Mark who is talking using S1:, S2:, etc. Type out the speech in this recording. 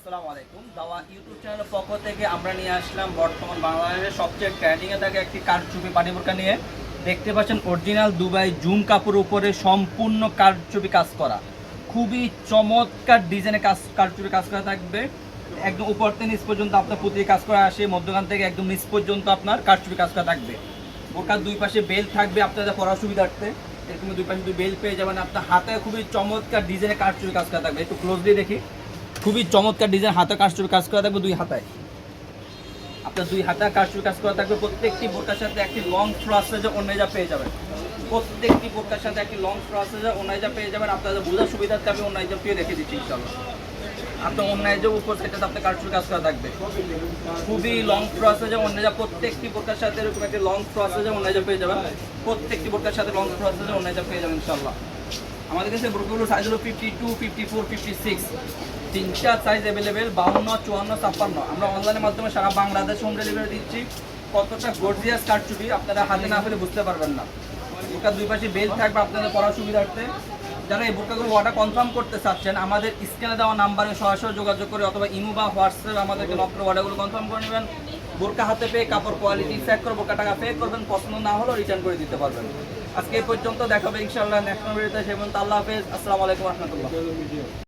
S1: আসসালামু আলাইকুম। দাওয়া ইউটিউব চ্যানেলের পক্ষ থেকে আমরা নিয়ে আসলাম বর্তমান বাংলাদেশের সবচেয়ে ট্রেন্ডিংয়ে থাকে একটি কারচুপি নিয়ে। দেখতে পাচ্ছেন অরিজিনাল দুবাই জুম কাপড় উপরে সম্পূর্ণ কারচুপি কাজ করা। খুবই চমৎকার ডিজাইনে কাজ কারচুপি কাজ করা থাকবে। একদম উপর থেকে নিচ পর্যন্ত আপনার পুঁতির কাজ করা আসে, মধ্যখান থেকে একদম নিচ পর্যন্ত আপনার কারচুপি কাজ করা থাকবে। বোরকার দুই পাশে বেল থাকবে আপনাদের পড়ার সুবিধার্থে। এরকম দুই পাশে দুই বেল পেয়ে যাবেন, আপনার হাতে খুবই চমৎকার ডিজাইনে কারচুপি কাজ করা থাকবে। একটু ক্লোজলি দেখি। খুবই চমৎকার ডিজাইন হাতে কাজচুপি কাজ করা থাকবে দুই হাতায়। আপনার দুই হাতে কাজচুপি কাজ করা থাকবে, প্রত্যেকটি বোরকার সাথে একটি লং ফ্রাসেজে অন্যজা পেয়ে যাবেন। প্রত্যেকটি বোরকার সাথে একটি লং ফ্রাসেজে অন্যজা পেয়ে যাবেন, আপনাদের বোঝার সুবিধার্থে আমি অন্য অন্যজা পেয়ে রেখে দিচ্ছি ইনশাল্লাহ আপনার অন্যায় উপর সেটাতে আপনার কাজচুপি কাজ করা থাকবে। খুবই লং প্রসেসে অন্যজা প্রত্যেকটি বোরকার সাথে এরকম একটি লং প্রসেসে অন্যজা পেয়ে যাবেন। প্রত্যেকটি বোরকার সাথে লং প্রসেসে অন্যজা পেয়ে যাবেন ইনশাল্লাহ আমাদের কাছে বোরকাগুলোর সাইজ হলো fifty two fifty four fifty six তিনটা সাইজ অ্যাভেলেবেল বাউন্ন, চুয়ান্ন, ছাপ্পান্ন। আমরা অনলাইনের মাধ্যমে সারা বাংলাদেশ হোম ডেলিভারি দিচ্ছি। কতটা গর্জিয়াস কারচুপি আপনারা হাতে না পেলে বুঝতে পারবেন না। বোরকার দুই পাশে বেল থাকবে আপনাদের পড়ার সুবিধার্থে। যারা এই বোরকাগুলো অর্ডার কনফার্ম করতে চাচ্ছেন, আমাদের স্ক্যানে দেওয়া নাম্বারে সরাসরি যোগাযোগ করে অথবা ইমো বা হোয়াটসঅ্যাপে আমাদেরকে করে অর্ডারগুলো কনফার্ম করে নেবেন। বোরকা হাতে পেয়ে কাপড় কোয়ালিটি চেক করব বোরকা টাকা পে করবেন, পছন্দ না হলেও রিটার্ন করে দিতে পারবেন। আজকে এই পর্যন্ত দেখাবে ইনশাল্লাহ নেক্সট ভিডিওতে সে পর্যন্ত আল্লাহ হাফেজ। আসসালামু আলাইকুম রহমতুল্লাহ।